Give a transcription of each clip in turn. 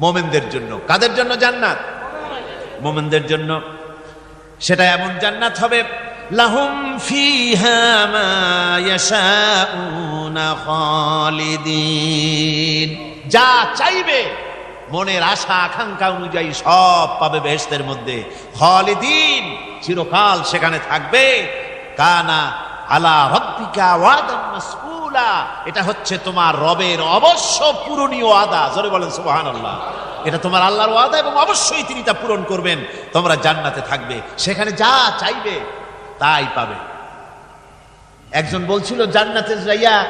মোমেনদের জন্য। কাদের জন্য জান্নাত? মোমেনদের জন্য। সেটা এমন জান্নাত হবে, লাহুম যা চাইবে, মনের আশা, আকাঙ্ক্ষা অনুযায়ী সব পাবে বেহেশতের মধ্যে। খালিদিন চিরকাল সেখানে থাকবে। কানা আলা রব্বিকা ওয়াদান মাসউলা, এটা হচ্ছে তোমার রবের অবশ্য পূরণীয় আদা জোরে বলেন, সুবহানাল্লাহ। এটা তোমার আল্লাহর ওয়াদা এবং অবশ্যই তিনি তা পূরণ করবেন। তোমরা জান্নাতে থাকবে। সেখানে যা চাইবে, তাই পাবে। একজন বলছিল, জান্নাতে যাইয়া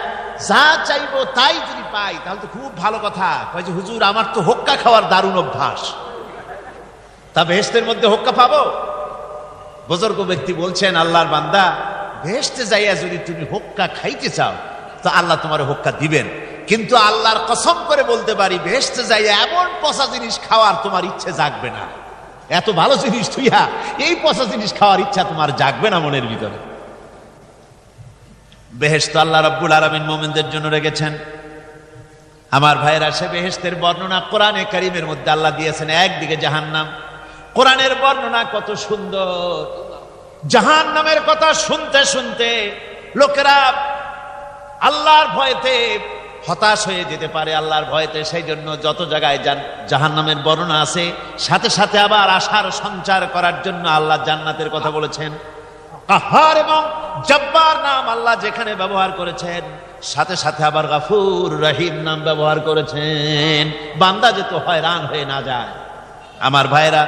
যা চাইব, তাই যদি পাই, তাহলে তো খুব ভালো কথা। কয় যে, হুজুর, আমার তো হোক্কা খাওয়ার দারুণ অভ্যাস। তা বেহেস্তের মধ্যে হোক্কা পাবো? বুজুর্গ ব্যক্তি বলছেন, আল্লাহর বান্দা বেহেস্তে যাইয়া যদি তুমি হোক্কা খাইতে চাও, তো আল্লাহ তোমার হোক্কা দিবেন। কিন্তু আল্লাহর কসম করে বলতে পারি বেহেস্তে যাইয়া এমন পচা জিনিস খাওয়ার তোমার ইচ্ছে জাগবে না। এত ভালো জিনিস তুইয়া, এই পচা জিনিস খাওয়ার ইচ্ছা তোমার জাগবে না মনের ভিতরে। বেহেস্ত আল্লাহ রব্বুল আলমিন মোমেনদের জন্য রেখেছেন। আমার ভাইয়েরা, সে বেহেস্তের বর্ণনা কোরআনে কারিমের মধ্যে আল্লাহ দিয়েছেন, একদিকে জাহান্নাম। কোরআনের বর্ণনা কত সুন্দর। জাহান নামের কথা শুনতে শুনতে লোকেরা আল্লাহর ভয়তে হতাশ হয়ে যেতে পারে আল্লাহর ভয়তে, সেই জন্য যত জায়গায় যান জাহান নামের বর্ণনা আছে, সাথে সাথে আবার আশার সঞ্চার করার জন্য আল্লাহ জান্নাতের কথা বলেছেন। কাহার এবং জব্বার নাম আল্লাহ যেখানে ব্যবহার করেছেন, সাথে সাথে আবার গাফুর রহিম নাম ব্যবহার করেছেন। বান্দা যেত হয়রান হয়ে না যায়। আমার ভাইরা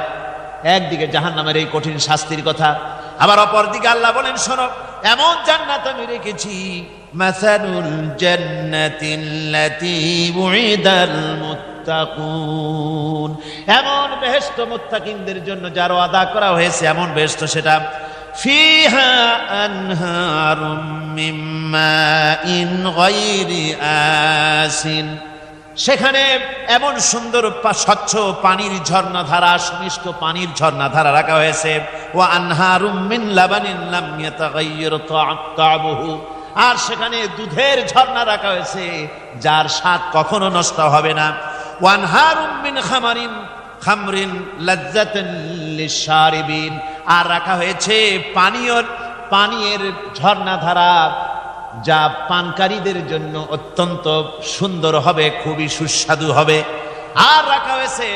একদিকে জাহান নামের এই কঠিন শাস্তির কথা আবার অপর দিকে আল্লাহ বলেন, শোনো, এমন জান্নাত আমি রেখেছি মাসানুল জান্নাতিল্লাতি উইদাল মুত্তাকুন। এমন বেহেশত মুত্তাকিনদের জন্য যার আদা করা হয়েছে, এমন বেহেশত সেটা, ফিহা আনহারুম মিন মাইন গায়রি আসিন। সেখানে এমন সুন্দর স্বচ্ছ পানির ঝর্ণাধারা সুমিষ্ট পানির ঝর্ণাধারা রাখা হয়েছে। ও আনহারুম লাবানিন লাম ইয়াতাগায়্যার আর সেখানে দুধের ঝর্ণা রাখা হয়েছে, যার স্বাদ কখনো নষ্ট হবে না। খামারিন, খামরিন আর রাখা হয়েছে পানীয় পানীয়ের ঝর্ণাধারা যা পানকারীদের জন্য অত্যন্ত সুন্দর হবে, খুবই সুস্বাদু হবে। আর রাখা হয়েছে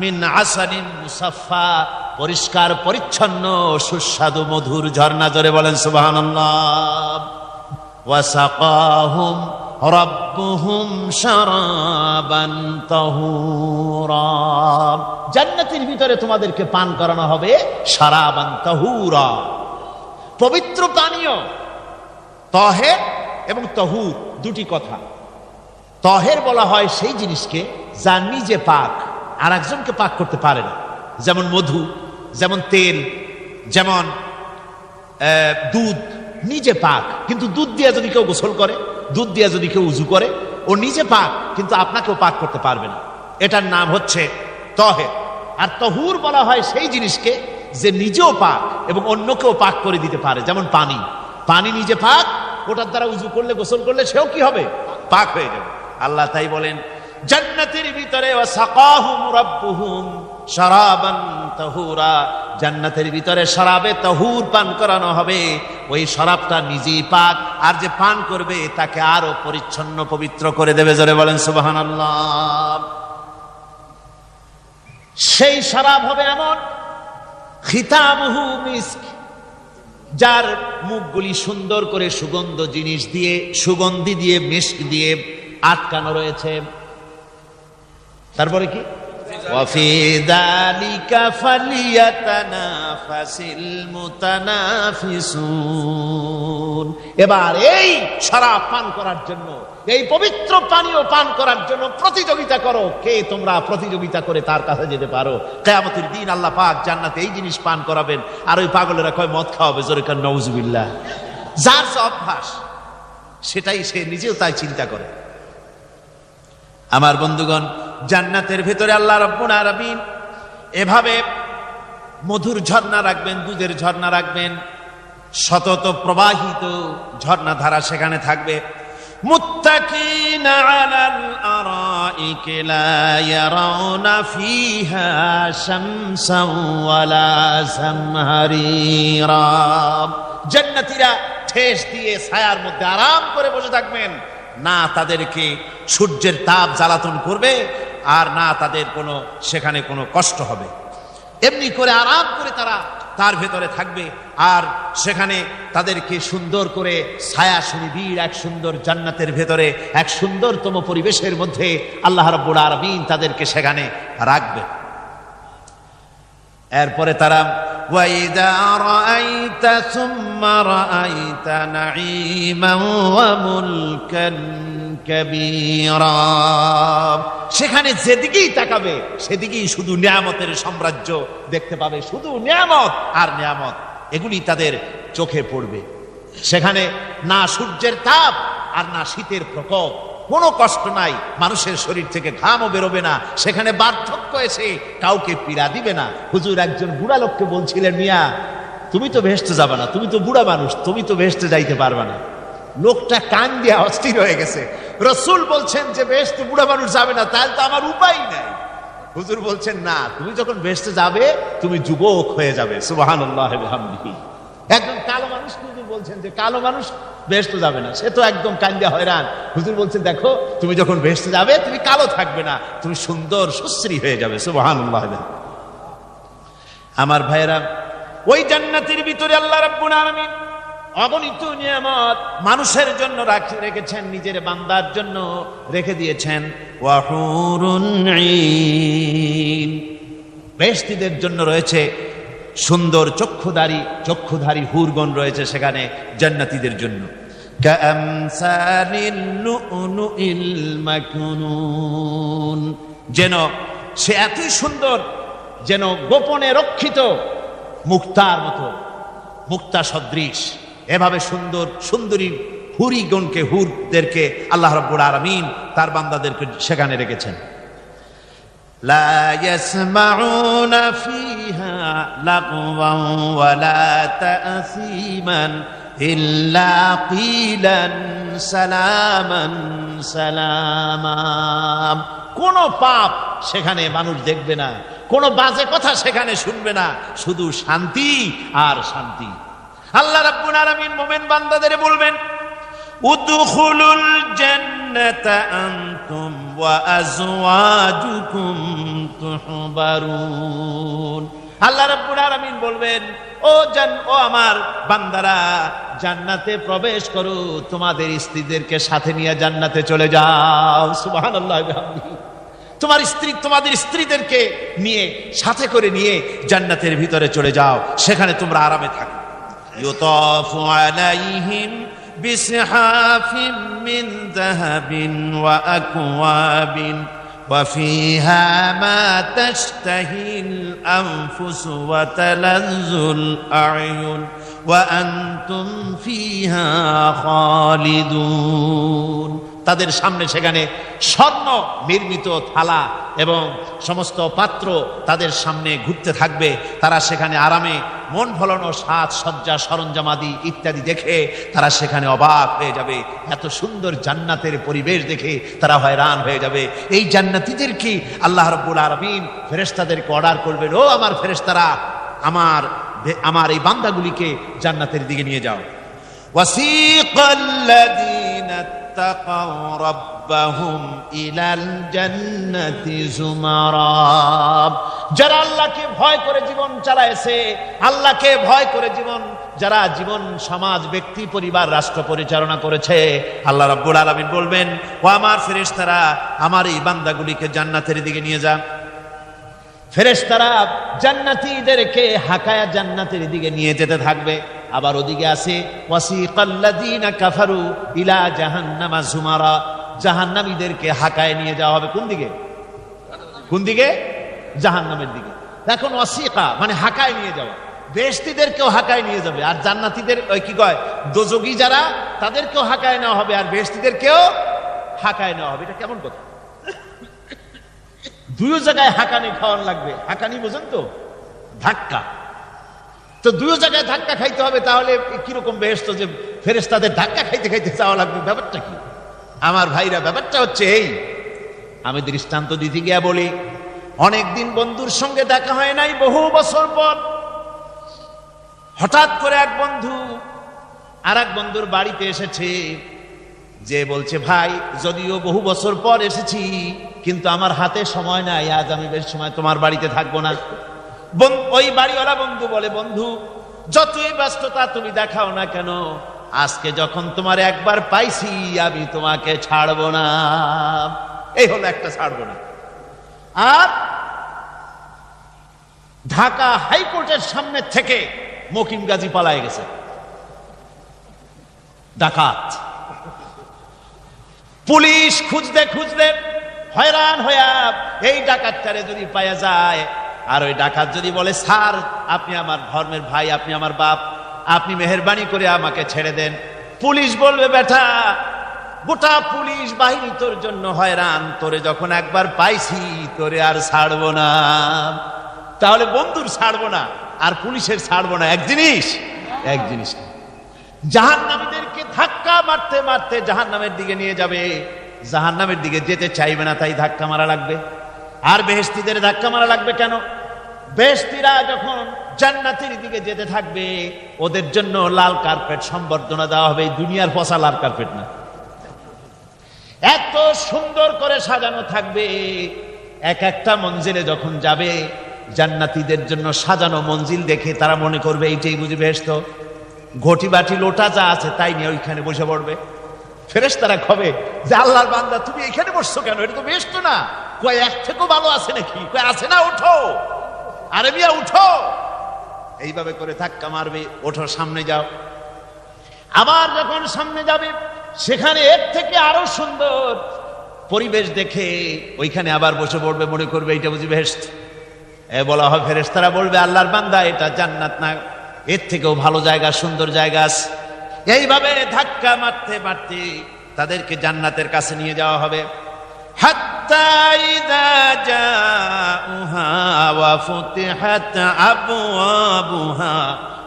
মিন মুসাফফা, পরিষ্কার, পরিচ্ছন্ন, সুস্বাদু, মধুর ঝর্ণা, জোরে বলেন সুবহানাল্লাহ। ভিতরে তোমাদেরকে পান করানো হবে শারাবান তাহুরা। পবিত্র পানীয় তহের এবং তহুর দুটি কথা। তহের বলা হয় সেই জিনিসকে যা নিজে পাক আর একজনকে পাক করতে পারে না। যেমন মধু, যেমন তেল, যেমন দুধ, নিজে পাক। কিন্তু দুধ দিয়ে যদি কেউ গোসল করে, দুধ দিয়ে যদি কেউ উজু করে, ও নিজে পাক, কিন্তু আপনাকেও পাক করতে পারবে না। এটার নাম হচ্ছে তহের আর তহুর বলা হয় সেই জিনিসকে যে নিজেও পাক এবং অন্যকেও পাক করে দিতে পারে। যেমন পানি। পানি নিজে পাক ওটার দ্বারা উজু করলে, গোসল করলে সেও কি হবে? পাক হয়ে যাবে। আল্লাহ তাই বলেন, জান্নাতের ভিতরে শারাবান তাহুরা। জান্নাতের ভিতরে তাহুর পান করানো হবে। ওই শরাবটা নিজেই পাক, আর যে পান করবে তাকে আরও পরিচ্ছন্ন পবিত্র করে দেবে। জোরে বলেন, সুবহানাল্লাহ। সেই শরাব হবে এমন, খিতামহু মিস্ক যার মুখগুলি সুন্দর করে সুগন্ধ জিনিস দিয়ে, সুগন্ধি দিয়ে মিস্ক দিয়ে আটকানো রয়েছে। তারপরে কি? এবার এই সারা পান করার জন্য এই পবিত্র পানীয় পান করার জন্য প্রতিযোগিতা করো। কে তোমরা প্রতিযোগিতা করে তার কাছে যেতে পারো? কেয়ামতের দিন আল্লাহ পাক জান্নাতে এই জিনিস পান করাবেন। আর ওই পাগলেরা কয়, মদ খাওয়াবে জোরে কান নওজুবিল্লাহ যার অভ্যাস, সেটাই সে নিজেও তাই চিন্তা করে। আমার বন্ধুগণ, জান্নাতের ভেতরে আল্লাহ রব্বুল আলামিন এভাবে মধুর ঝর্ণা রাখবেন, দুধের ঝর্ণা রাখবেন। শতত প্রবাহিত ঝর্ণা ধারা সেখানে থাকবে। متكئين على الأرائك لا يرون فيها شمسا ولا زمهريرا জান্নাতীরা ঠেস দিয়ে ছায়ার মধ্যে আরাম করে বসে থাকবেন না তাদেরকে সূর্যের তাপ জ্বালাতন করবে আর না তাদের কোনো সেখানে কোনো কষ্ট হবে এমনি করে আরাম করে তারা তার ভেতরে থাকবে আর সেখানে তাদেরকে সুন্দর করে ছায়া সুনিবিড় এক সুন্দর জান্নাতের ভেতরে এক সুন্দরতম পরিবেশের মধ্যে আল্লাহ রব্বুল আরবিন তাদেরকে সেখানে রাখবে এরপরে তারা وَإِذَا رَأَيْتَ ثُمَّ رَأَيْتَ نَعِيمًا وَمُلْكًا كَبِيرًا সেখানে যেদিকেই তাকাবে, সেদিকেই শুধু নিয়ামতের সাম্রাজ্য দেখতে পাবে। শুধু নিয়ামত আর নিয়ামত, এগুলি তাদের চোখে পড়বে। সেখানে না সূর্যের তাপ আর না শীতের প্রকোপ। কোনো কষ্ট নাই, মানুষের শরীর থেকে ঘামও বেরোবে না। সেখানে বার্ধক্য এসে কাউকে পীড়া দিবে না। হুজুর একজন বুড়া লোককে বলছিলেন, মিয়া, তুমি তো ভেস্তে যাবে না, তুমি তো বুড়া মানুষ, তুমি তো ভেস্তে যাইতে পারবে না। লোকটা কান দিয়ে অস্থির হয়ে গেছে। রসুল বলছেন যে, বেশ বেহেস্তে বুড়া মানুষ যাবে না, তাহলে তো আমার উপায় নাই। হুজুর বলছেন, না, তুমি যখন বেহেস্তে যাবে, তুমি যুবক হয়ে যাবে। সুবাহান একজন কালো মানুষ হুজুর বলছেন যে, কালো মানুষ বেহেস্তে যাবে না, সে তো একদম কান্দিয়া হয়রান। হুজুর বলছেন, দেখো, তুমি যখন বেহেস্তে যাবে, তুমি কালো থাকবে না, তুমি সুন্দর, সুশ্রী হয়ে যাবে। সুবাহান আমার ভাইয়েরা, ওই জান্নাতের ভিতরে আল্লাহ রাব্বুল আলামিন অগণিত নিয়ামত মানুষের জন্য রাখি রেখেছেন, নিজের বান্দার জন্য রেখে দিয়েছেন। বেহেশতীদের জন্য রয়েছে সুন্দর চক্ষুধারী চক্ষুধারী হুরগণ রয়েছে সেখানে জান্নাতিদের জন্য। যেন সে এতই সুন্দর যেন গোপনে রক্ষিত মুক্তার মতো, মুক্তা সদৃশ। এভাবে সুন্দর সুন্দরী হুরিগণকে হুরদেরকে আল্লাহ রব্বুল আলমিন তার বান্দাদেরকে সেখানে রেখেছেন لا يسمعون فيها لغوا ولا تأثيما إلا قيلا سلاما سلاما কোন পাপ সেখানে মানুষ দেখবে না কোন বাজে কথা সেখানে শুনবে না শুধু শান্তি আর শান্তি আল্লাহ রাব্বুল আলামিন মোমেন বান্দাদের বলবেন, উদখুলুল জান্নাতা আনতুম ওয়া আজওয়াজুকুম তুহবারুন। আল্লাহ রাব্বুল আলামিন বলবেন, ও জান, ও আমার বান্দারা, জান্নাতে প্রবেশ করো, তোমাদের স্ত্রীদেরকে সাথে নিয়ে জান্নাতে চলে যাও। সুবহানাল্লাহ তোমার স্ত্রী, তোমাদের স্ত্রীদেরকে নিয়ে, সাথে করে নিয়ে জান্নাতের ভিতরে চলে যাও, সেখানে তোমরা আরামে থাকো। يطاف عليهم بسحاف من ذهب وأكواب وفيها ما تشتهي الأنفس وتلذ الأعين وأنتم فيها خالدون. তাদের সামনে সেখানে স্বর্ণ নির্মিত থালা এবং সমস্ত পাত্র তাদের সামনে ঘুরতে থাকবে। তারা সেখানে আরামে মন ফলানো সাজ সজ্জা সরঞ্জামাদি ইত্যাদি দেখে তারা সেখানে অবাক হয়ে যাবে। এত সুন্দর জান্নাতের পরিবেশ দেখে তারা হয়রান হয়ে যাবে। এই জান্নাতিদেরকে আল্লাহ রব্বুল আরবিন ফেরেস্তাদেরকে অর্ডার করবেন? ও আমার ফেরেস্তারা আমার আমার এই বান্দাগুলিকে জান্নাতের দিকে নিয়ে যাও। ওয়াসিকাল্লাযী اتقوا ربهم إلى الجنة زمرا যারা আল্লাহকে ভয় করে জীবন চালাইছে আল্লাহকে ভয় করে জীবন যারা জীবন সমাজ ব্যক্তি পরিবার রাষ্ট্র পরিচালনা করেছে আল্লাহ রাব্বুল আলামিন বলবেন ও আমার ফেরেশতারা আমার এই বান্দাগুলিকে জান্নাতের দিকে নিয়ে যা ফেরেশতারা জান্নাতীদেরকে হাকায়া জান্নাতের দিকে নিয়ে যেতে থাকবে আবার ওদিকে আছে কাফারু ইলা জাহান্নামা জুমারা। জাহান্নামীদেরকে হাকায় নিয়ে যাওয়া হবে কোন দিকে? কোন দিকে? জাহান্নামের দিকে। এখন অসিকা মানে হাকায় নিয়ে যাওয়া। বেহস্তিদেরকেও হাকায় নিয়ে যাবে। আর জান্নাতীদের, ওই কি কয়, দোজগি যারা, তাদেরকেও হাকায় নেওয়া হবে। আর বেহস্তিদেরকেও হাকায় নেওয়া হবে। এটা কেমন কথা? দুই জায়গায় হাকানি খাওয়ান লাগবে। হাকানি বোঝেন তো? ধাক্কা। তো দুই জায়গায় ধাক্কা খাইতে হবে, তাহলে কীরকম বেহেস্ত যে ফেরেস্তাদের ধাক্কা খাইতে খাইতে চাওয়া লাগবে? ব্যাপারটা কি? আমার ভাইরা, ব্যাপারটা হচ্ছে এই। আমি দৃষ্টান্ত দিতে গিয়া বলি, অনেকদিন বন্ধুর সঙ্গে দেখা হয় নাই, বহু বছর পর। হঠাৎ করে এক বন্ধু আর এক বন্ধুর বাড়িতে এসেছে, যে বলছে, ভাই, যদিও বহু বছর পর এসেছি, কিন্তু আমার হাতে সময় নাই, আজ আমি বেশ সময় তোমার বাড়িতে থাকব না। ওই বাড়িওয়ালা বন্ধু বলে, বন্ধু, যতই ব্যস্ততা তুমি দেখাও না কেন, আজকে যখন তোমার একবার পাইছি, আমি তোমাকে ছাড়বো না। এই হলো একটা ছাড়বো না। আর ঢাকা হাইকোর্টের সামনে থেকে মকিম গাজী পালায় গেছে। ডাকাত। পুলিশ খুঁজতে খুঁজতে হয়রান হইয়া এই ডাকাতটারে যদি পাওয়া যায় আর ওই ডাকাত যদি বলে, স্যার, আপনি আমার ধর্মের ভাই, আপনি আমার বাপ, আপনি মেহরবানি করে আমাকে ছেড়ে দেন। পুলিশ বলবে, বেটা, গোটা পুলিশ বাহিনী তোর জন্য হয়রান। তোরে যখন একবার পাইছি, তোরে আর ছাড়বো না। তাহলে বন্ধুর ছাড়বো না, আর পুলিশের ছাড়বো না। এক জিনিস এক জিনিস। না। জাহান্নামীদেরকে ধাক্কা মারতে মারতে জাহান্নামের দিকে নিয়ে যাবে। জাহান্নামের দিকে যেতে চাইবে না, তাই ধাক্কা মারা লাগবে। আর বেহেস্তিদের ধাক্কা মারা লাগবে কেন? বেহেস্তিরা যখন জান্নাতের দিকে যেতে থাকবে, ওদের জন্য লাল কার্পেট সম্বর্ধনা দেওয়া হবে দুনিয়ার পচা লাল কার্পেট না। এত সুন্দর করে সাজানো থাকবে, এক একটা মঞ্জিলে যখন যাবে, জান্নাতিদের জন্য সাজানো মঞ্জিল দেখে তারা মনে করবে, এইটাই বুঝি বেহেস্ত ঘটি বাটি লোটা যা আছে তাই নিয়ে ওইখানে বসে পড়বে। ফেরেস তারা খবে যে, আল্লাহর বান্দা, তুমি এখানে বসছো কেন? এটা তো বেশ তো না। কয় এক থেকেও ভালো আছে নাকি? কয়, আছে না উঠো আরে মিয়া উঠো এইভাবে করে ধাক্কা মারবে, ওঠো, সামনে যাও। আবার যখন সামনে যাবে, সেখানে এর থেকে আরও সুন্দর পরিবেশ দেখে ওইখানে আবার বসে পড়বে, মনে করবে এটা বুঝি বেহেস্ত এ বলা হয়, ফেরেশতারা বলবে, আল্লাহর বান্দা, এটা জান্নাত না, এর থেকেও ভালো জায়গা, সুন্দর জায়গা এইভাবে ধাক্কা মারতে মারতে তাদেরকে জান্নাতের কাছে নিয়ে যাওয়া হবে। হাত্তা ইদা জাউহা ওয়া ফুতিহাত আবওয়াবুহা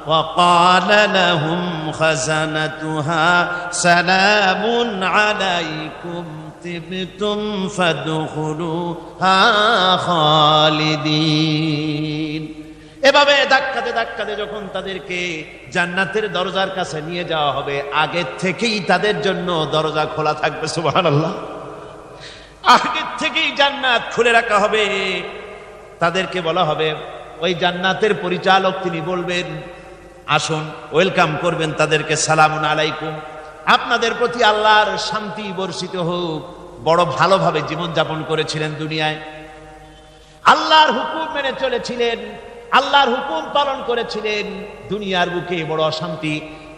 وقال لهم خزنتها سلام عليكم طبتم فادخلوها خالدين এভাবে ধাক্কাতে ধাক্কাতে যখন তাদেরকে জান্নাতের দরজার কাছে নিয়ে যাওয়া হবে আগের থেকেই তাদের জন্য দরজা খোলা থাকবে সুবহানাল্লাহ আগের থেকেই জান্নাত খুলে রাখা হবে। তাদেরকে বলা হবে, ওই জান্নাতের পরিচালক তিনি বলবেন, আসুন, ওয়েলকাম করবেন তাদেরকে, সালামুন আলাইকুম। আপনাদের প্রতি আল্লাহর শান্তি বর্ষিত হোক। বড় ভালোভাবে জীবনযাপন করেছিলেন দুনিয়ায়। আল্লাহর হুকুম মেনে চলেছিলেন, আল্লাহর হুকুম পালন করেছিলেন। দুনিয়ার বুকে বড় অশান্তি,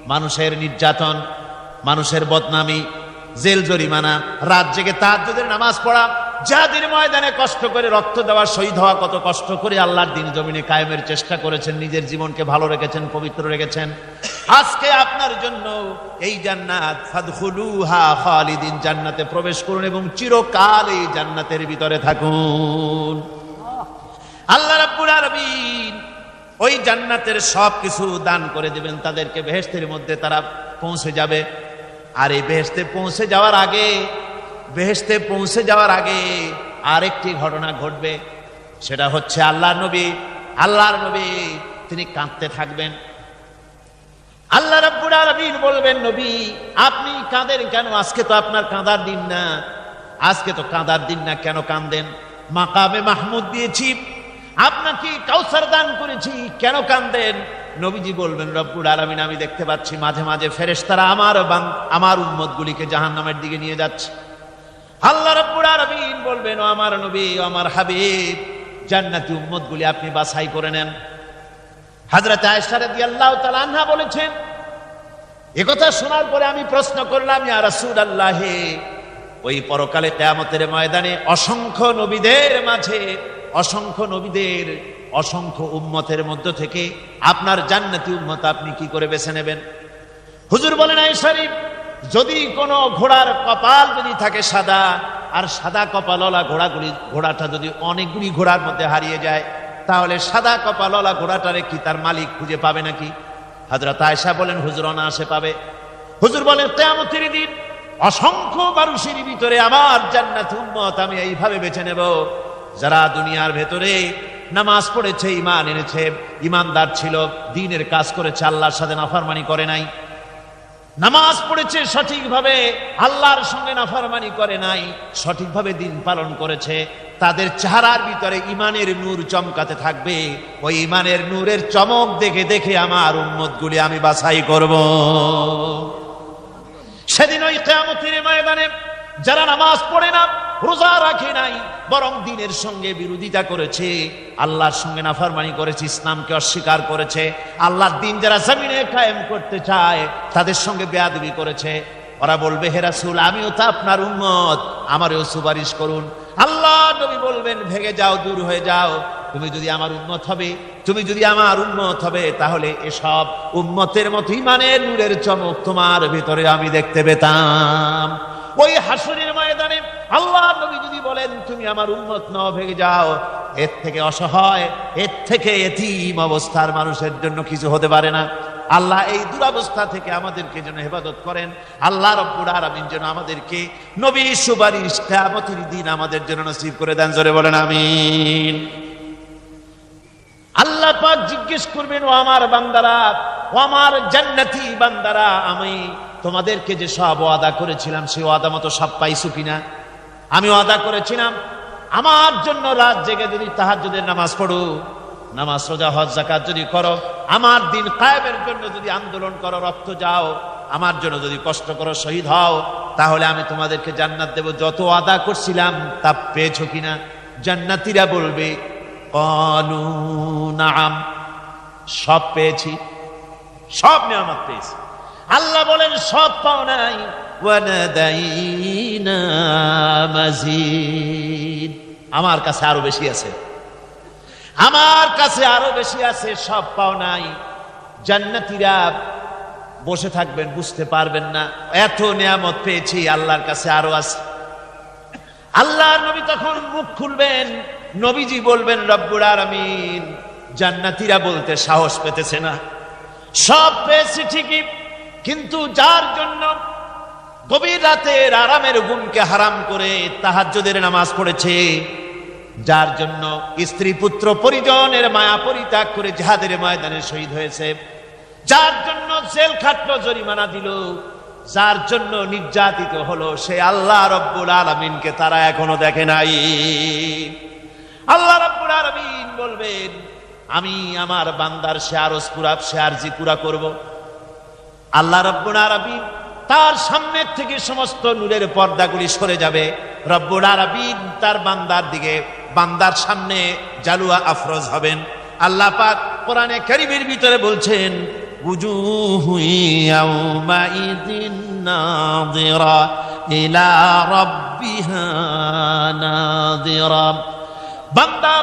মানুষের নির্যাতন, মানুষের বদনামি জেল জরিমানা, রাত জেগে তাহাজ্জুদের নামাজ পড়া, যাদের ময়দানে কষ্ট করে রক্ত দেওয়া শহীদ হওয়া কত কষ্ট করে আল্লাহর দিন জমিনে কায়েমের চেষ্টা করেছেন, নিজের জীবনকে ভালো রেখেছেন, পবিত্র রেখেছেন। আজকে আপনার জন্য এই জান্নাত, ফাদখুলুহা খালিদিন, জান্নাতে প্রবেশ করুন এবং চিরকাল এই জান্নাতের ভিতরে থাকুন। আল্লাহ রাব্বুল আলামিন ওই জান্নাতের সব কিছু দান করে দেবেন, তাদেরকে বেহেশতের মধ্যে তারা পৌঁছে যাবে। আর এই বেহেশতে পৌঁছে যাওয়ার আগে, বেহেশতে পৌঁছে যাওয়ার আগে আরেকটি ঘটনা ঘটবে। সেটা হচ্ছে আল্লাহর নবী আল্লাহর নবী তিনি কাঁদতে থাকবেন। আল্লাহ রাব্বুল আলামিন বলবেন, নবী, আপনি কাঁদেন কেন? আজকে তো আপনার কাঁদার দিন না। আজকে তো কাঁদার দিন না, কেন কাঁদেন? মাকামে মাহমুদ দিয়েছি আপনাকে কাউসার দান করেছি। কেন কান্দেন? নবীজি বলবেন, রব্বুল আলামিন, আমি দেখতে পাচ্ছি মাঝে মাঝে ফেরেশতারা আমার আমার উম্মত গুলিকে জাহান্নামের দিকে নিয়ে যাচ্ছে। আল্লাহ রাব্বুল আলামিন বলবেন, ও আমার নবী, ও আমার হাবিব, জান্নাতি উম্মত গুলি আপনি বাছাই করে নেন। হাজরত আয়েশা রাদিয়াল্লাহু তাআলা আনহা বলেছেন একথা শোনার পরে আমি প্রশ্ন করলাম, ইয়া রাসূলুল্লাহ, ওই পরকালে কিয়ামতের ময়দানে অসংখ্য নবীদের মাঝে অসংখ্য নবীদের, অসংখ্য উম্মতের মধ্য থেকে আপনার জান্নাতি উম্মত আপনি কি করে বেছে নেবেন? হুজুর বলেন আই শরীফ, যদি কোনো ঘোড়ার কপাল যদি থাকে সাদা, আর সাদা কপালওয়ালা ঘোড়াগুলি, ঘোড়াটা যদি অনেকগুলি ঘোড়ার মধ্যে হারিয়ে যায়, তাহলে সাদা কপালওয়ালা ঘোড়াটারে কি তার মালিক খুঁজে পাবে নাকি? হাজরত আয়সা বলেন, হুজুর অনায়াসে পাবে। হুজুর বলেন, কেয়ামতের দিন অসংখ্য মানুষের ভিতরে আমার জান্নাত উম্মত আমি এইভাবে বেছে নেব। যারা দুনিয়ার ভেতরে নামাজ পড়েছে ইমান এনেছে ইমানদার ছিল, দিনের কাজ করেছে, আল্লাহর সাথে নাফারমানি করে নাই। নামাজ পড়েছে, সঠিকভাবে আল্লাহর সঙ্গে নাফারমানি করে নাই, সঠিকভাবে দিন পালন করেছে। তাদের চেহারার ভিতরে ইমানের নূর চমকাতে থাকবে। ওই ইমানের নূরের চমক দেখে দেখে আমার উম্মতগুলি আমি বাছাই করব। সেদিন ওই কেয়ামতের ময়দানে যারা নামাজ পড়ে না রোজা রাখে নাই, বরং দিনের সঙ্গে বিরোধিতা করেছে। আল্লাহর সঙ্গে নাফারমানি করেছে, ইসলামকে অস্বীকার করেছে। আল্লাহর দিন যারা জমিনে কায়েম করতে চায়, তাদের সঙ্গে বেয়াদবি করেছে। ওরা বলবে হেরাসুল আমিও তো আপনার উন্মত আমারও সুপারিশ করুন। আল্লাহ নবী বলবেন ভেগে যাও, দূর হয়ে যাও। তুমি যদি আমার উন্মত হবে, তুমি যদি আমার উন্মত হবে, তাহলে এসব উন্মতের মতো ইমানের নূরের চমক তোমার ভিতরে আমি দেখতে পেতাম। ওই হাসুরের ময়দানে আল্লাহ নবী যদি বলেন, তুমি আমার উন্মত ন ভেগে যাও। এর থেকে অসহায়, এর থেকে এতিম অবস্থার মানুষের জন্য কিছু হতে পারে না। আল্লাহ এই দুরবস্থা থেকে আমাদেরকে যেন হেফাজত করেন। আল্লাহ রব্বুর আরামিন যেন আমাদেরকে নবী সুবারিশ কেয়ামতের দিন আমাদের জন্য নসিব করে দেন। জোরে বলেন, আমিন। আল্লাহ পাক জিজ্ঞেস করবেন, ও আমার বান্দারা, ও আমার জান্নাতি বান্দারা, আমি তোমাদেরকে যে সব ওয়াদা করেছিলাম, সেই ওয়াদা মতো সব পাইছো কিনা? আমি ওয়াদা করেছিলাম, আমার জন্য রাত জেগে যদি তাহাজ্জুদের নামাজ পড়ো, নামাজ, রোজা, হজ জাকাত যদি করো, আমার দিন কায়েমের জন্য যদি আন্দোলন করো, রক্ত যাও, আমার জন্য যদি কষ্ট করো, শহীদ হও, তাহলে আমি তোমাদেরকে জান্নাত দেব। যত আদা করছিলাম, তা পেয়েছ কিনা? জান্নাতিরা বলবে নাম, সব পেয়েছি, সব নিয়ামত পেয়েছি। আল্লাহ বলেন, সব পাও নাই। আমার কাছে আরও বেশি আছে। আমার কাছে আরও বেশি আছে, সব পাও নাই। জান্নাতিরা বসে থাকবেন, বুঝতে পারবেন না। এত নিয়ামত পেয়েছি, আল্লাহর কাছে আরও আছে। আল্লাহ নবী তখন মুখ খুলবেন, নবীজি বলবেন রব্বুর আরামিন জান্নাতিরা বলতে সাহস পেতেছে না। সব পেয়েছি ঠিকই কিন্তু যার জন্য গভীর রাতের আরামের গুণকে হারাম করে তাহাজ্জুদের নামাজ পড়েছে, যার জন্য স্ত্রী পুত্র পরিজনের মায়া পরিত্যাগ করে জাহাদের ময়দানে শহীদ হয়েছে, যার জন্য জেল খাটলো, জরিমানা দিল, যার জন্য নির্যাতিত হলো, সে আল্লাহ রব্বুল আলমিনকে তারা এখনও দেখে নাই। আল্লাহ রব্বুল আলমিন বলবেন, আমি আমার বান্দার সে আরজ পুরা সে আরজি পুরা করব। আল্লাহ রব্বুল আরবি তার সামনের থেকে সমস্ত নূরের পর্দাগুলি সরে যাবে। রব্বুল আরবি তার বান্দার দিকে, বান্দার সামনে জালুয়া আফরোজ হবেন। আল্লাহ পাক কোরআনে কারিমের ভিতরে বলছেন বান্দা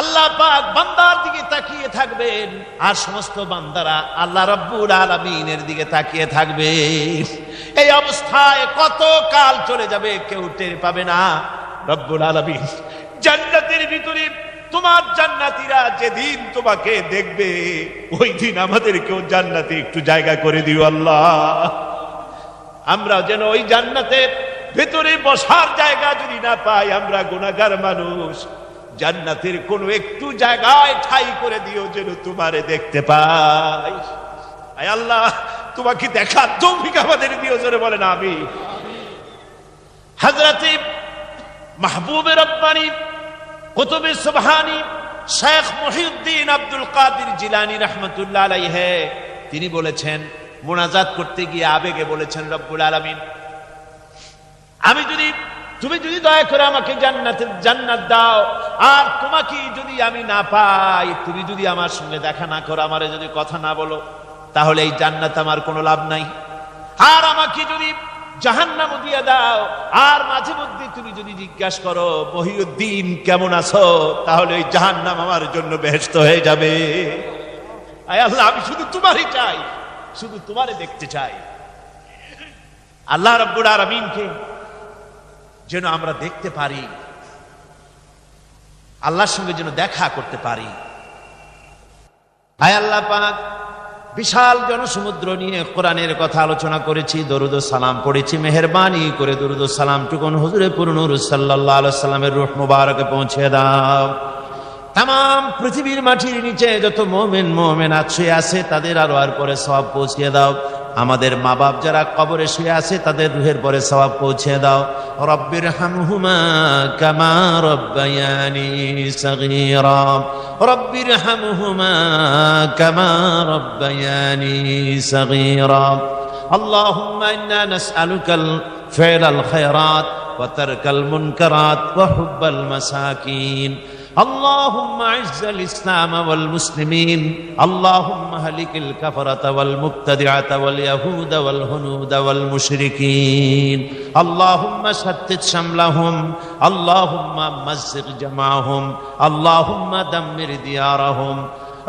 আল্লাহ পাক বান্দার দিকে তাকিয়ে থাকবেন। আর সমস্ত বান্দারা আল্লাহ রব্বুল আলমিনের দিকে তাকিয়ে থাকবে। এই অবস্থায় কত কাল চলে যাবে কেউ টের পাবে না। রব্বুল আলমিন, জান্নাতের ভিতরে তোমার জান্নাতিরা যেদিন তোমাকে দেখবে, ওই দিন আমাদেরকেও জান্নাতে একটু জায়গা করে দিও আল্লাহ। আমরা যেন ওই জান্নাতের ভেতরে বসার জায়গা যদি না পাই, আমরা গুণাগার মানুষ। জান্নাতের কোনো একটু জায়গায় ঠাই করে দিও যেন তোমারে দেখতে পাই। আয় আল্লাহ, তোমাকে দেখার তৌফিক আমাদের দিও জোরে বলেন আমি হাজরাতে মাহবুবের রব্বানি, কুতুবে সুবহানি, শেখ মহিউদ্দিন আব্দুল কাদির জিলানি রহমতুল্লাহ আলাইহে, তিনি বলেছেন, মোনাজাত করতে গিয়ে আবেগে বলেছেন, রব্বুল আলামিন, আমি যদি তুমি যদি দয়া করে আমাকে জান্নাতের জান্নাত দাও, আর তোমাকে যদি আমি না পাই, তুমি যদি আমার সঙ্গে দেখা না করো, আমারে যদি কথা না বলো, তাহলে এই জান্নাত আমার কোনো লাভ নাই। আর আমাকে যদি জাহান্নাম দিয়ে দাও, আর মাঝে মধ্যে তুমি যদি জিজ্ঞাসা করো, মহিউদ্দিন, কেমন আছো? তাহলে ওই জাহান্নাম আমার জন্য বেহেস্ত হয়ে যাবে। আল্লাহ, আমি শুধু তোমারই চাই, শুধু তোমারে দেখতে চাই। আল্লাহ রব্বুল আলমিনকে যেন আমরা দেখতে পারি, আল্লাহর সঙ্গে যেন দেখা করতে পারি। আয় আল্লাহ পাক, বিশাল জনসমুদ্র নিয়ে কোরআনের কথা আলোচনা করেছি, দরুদ সালাম পড়েছি, মেহরবানি করে দরুদ সালাম টুকুন হুজুরে পুরনুর সাল্লাহ সাল্লামের রুহ মুবারকে পৌঁছে দাও। তাম পৃথিবীর মাটির নিচে যত মোমেন মোমেন শুয়ে আছে, তাদের আরও আর পরে সব পৌঁছিয়ে দাও। আমাদের মা বাপ যারা কবরে শুয়ে আছে তাদের রুহের পরে সবাব পৌঁছে দাও রব্বির হামহুমা কামা রব্বায়ানি সগীরা রব্বির হামহুমা কামা রব্বায়ানি সগীরা اللهم إنا نسألك فعل الخيرات وترك المنكرات وحب المساكين اللهم اعز الاسلام والمسلمين اللهم هلك الكفره والمبتدعه واليهود والهنود والمشركين اللهم شتت شملهم اللهم مزق جمعهم اللهم دمر ديارهم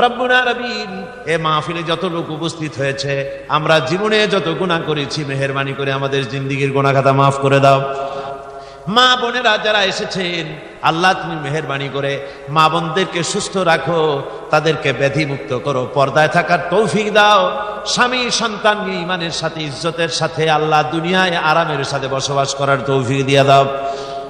রব্বুনা রবিন এ মাহফিলে যত লোক উপস্থিত হয়েছে আমরা জীবনে যত গুণা করেছি মেহরবানি করে আমাদের জিন্দিগির গুণা খাতা মাফ করে দাও মা বোনেরা যারা এসেছেন, আল্লাহ তুমি মেহরবানি করে মা বোনদেরকে সুস্থ রাখো, তাদেরকে ব্যাধিমুক্ত করো, পর্দায় থাকার তৌফিক দাও। স্বামী সন্তান ইমানের সাথে, ইজ্জতের সাথে আল্লাহ দুনিয়ায় আরামের সাথে বসবাস করার তৌফিক দিয়ে দাও।